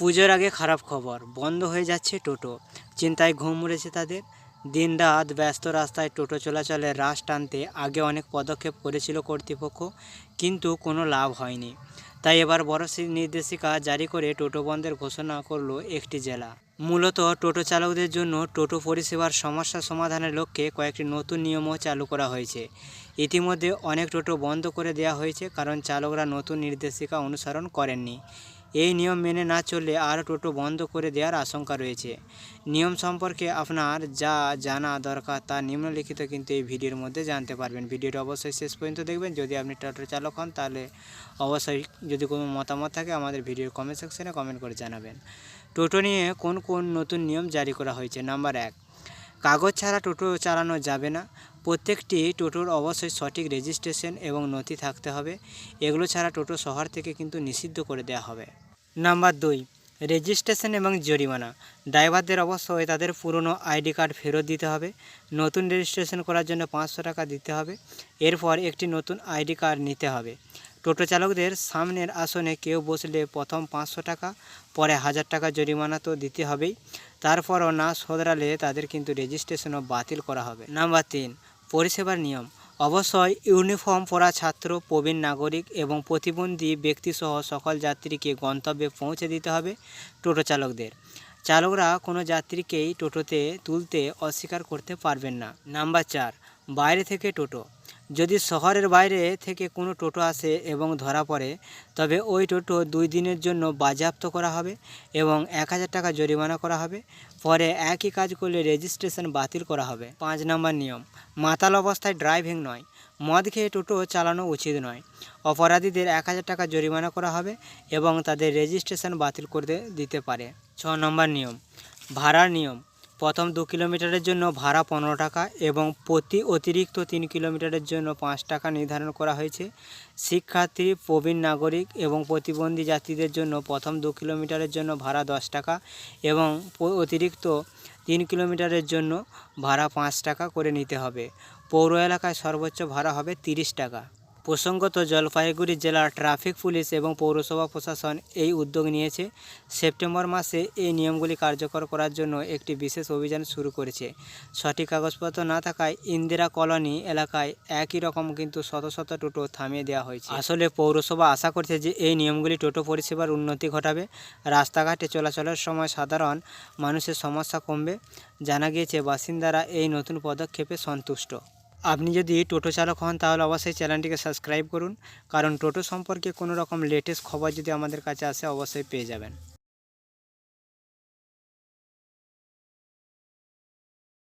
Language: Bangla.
পুজোর আগে খারাপ খবর, বন্ধ হয়ে যাচ্ছে টোটো। চিন্তায় ঘুম উড়েছে তাদের। দিনরাত ব্যস্ত রাস্তায় টোটো চলাচলে রাশ টানতে আগে অনেক পদক্ষেপ করেছিল কর্তৃপক্ষ, কিন্তু কোনো লাভ হয়নি। তাই এবার বড় নির্দেশিকা জারি করে টোটো বন্ধের ঘোষণা করল একটি জেলা। মূলত টোটো চালকদের জন্য টোটো পরিষেবার সমস্যা সমাধানের লক্ষ্যে কয়েকটি নতুন নিয়মও চালু করা হয়েছে। ইতিমধ্যে অনেক টোটো বন্ধ করে দেওয়া হয়েছে, কারণ চালকরা নতুন নির্দেশিকা অনুসরণ করেননি। এই নিয়ম মেনে না চললে আরও টোটো বন্ধ করে দেওয়ার আশঙ্কা রয়েছে। নিয়ম সম্পর্কে আপনার যা জানা দরকার তা নিম্নলিখিত কিন্তু এই ভিডিওর মধ্যে জানতে পারবেন। ভিডিওটি অবশ্যই শেষ পর্যন্ত দেখবেন। যদি আপনি টোটো চালক হন, তাহলে অবশ্যই যদি কোনো মতামত থাকে, আমাদের ভিডিওর কমেন্ট সেকশনে কমেন্ট করে জানাবেন। টোটো নিয়ে কোন কোন নতুন নিয়ম জারি করা হয়েছে? নাম্বার এক, কাগজ ছাড়া টোটো চালানো যাবে না। প্রত্যেকটি টোটোর অবশ্যই সঠিক রেজিস্ট্রেশন এবং নথি থাকতে হবে। এগুলো ছাড়া টোটো শহর থেকে কিন্তু নিষিদ্ধ করে দেওয়া হবে। নাম্বার দুই রেজিস্ট্রেশন এবং জরিমানা। ড্রাইভারদের অবশ্যই তাদের পুরনো আইডি কার্ড ফেরত দিতে হবে। নতুন রেজিস্ট্রেশন করার জন্য পাঁচশো টাকা দিতে হবে। এরপর একটি নতুন আইডি কার্ড নিতে হবে। টোটো চালকদের সামনের আসনে কেউ বসলে প্রথম পাঁচশো টাকা, পরে হাজার টাকা জরিমানা তো দিতে হবেই। তারপরও না শোধরালে তাদের কিন্তু রেজিস্ট্রেশনও বাতিল করা হবে। নাম্বার তিন পরিষেবার নিয়ম। অবশ্যই ইউনিফর্ম পরা ছাত্র, প্রবীণ নাগরিক এবং প্রতিবন্ধী ব্যক্তিসহ সকল যাত্রীকে গন্তব্যে পৌঁছে দিতে হবে টোটো চালকদের। চালকরা কোনো যাত্রীকেই টোটোতে তুলতে অস্বীকার করতে পারবেন না। নাম্বার চার, বাইরে থেকে টোটো। যদি শহরের বাইরে থেকে কোনো টোটো আসে এবং ধরা পড়ে, তবে ওই টোটো দুই দিনের জন্য বাজেয়াপ্ত করা হবে এবং এক হাজার টাকা জরিমানা করা হবে। পরে একই কাজ করলে রেজিস্ট্রেশন বাতিল করা হবে। পাঁচ নম্বর নিয়ম, মাতাল অবস্থায় ড্রাইভিং নয়, মদ খেয়ে টোটো চালানো উচিত নয়। অপরাধীদের এক হাজার টাকা জরিমানা করা হবে এবং তাদের রেজিস্ট্রেশন বাতিল করে দিতে পারে। ছ নম্বর নিয়ম, ভাড়ার নিয়ম প্রথম দু কিলোমিটারের জন্য ভাড়া পনেরো টাকা এবং প্রতি অতিরিক্ত তিন কিলোমিটারের জন্য পাঁচ টাকা নির্ধারণ করা হয়েছে। শিক্ষার্থী, প্রবীণ নাগরিক এবং প্রতিবন্ধী যাত্রীদের জন্য প্রথম দু কিলোমিটারের জন্য ভাড়া দশ টাকা এবং অতিরিক্ত তিন কিলোমিটারের জন্য ভাড়া পাঁচ টাকা করে নিতে হবে। পৌর এলাকায় সর্বোচ্চ ভাড়া হবে তিরিশ টাকা। প্রসঙ্গত, জলপাইগুড়ি জেলার ট্রাফিক পুলিশ এবং পৌরসভা প্রশাসন এই উদ্যোগ নিয়েছে। সেপ্টেম্বর মাসে এই নিয়মগুলি কার্যকর করার জন্য একটি বিশেষ অভিযান শুরু করেছে। সঠিক কাগজপত্র না থাকায় ইন্দিরা কলোনি এলাকায় একই রকম কিন্তু শত শত টোটো থামিয়ে দেওয়া হয়েছে। আসলে পৌরসভা আশা করছে যে এই নিয়মগুলি টোটো পরিষেবার উন্নতি ঘটাবে। রাস্তাঘাটে চলাচলের সময় সাধারণ মানুষের সমস্যা কমবে। জানা গিয়েছে, বাসিন্দারা এই নতুন পদক্ষেপে সন্তুষ্ট। আপনি যদি টোটো চালক হন, তাহলে অবশ্যই চ্যানেলটিকে সাবস্ক্রাইব করুন। কারণ টোটো সম্পর্কে কোনো রকম লেটেস্ট খবর যদি আমাদের কাছে আসে, অবশ্যই পেয়ে যাবেন।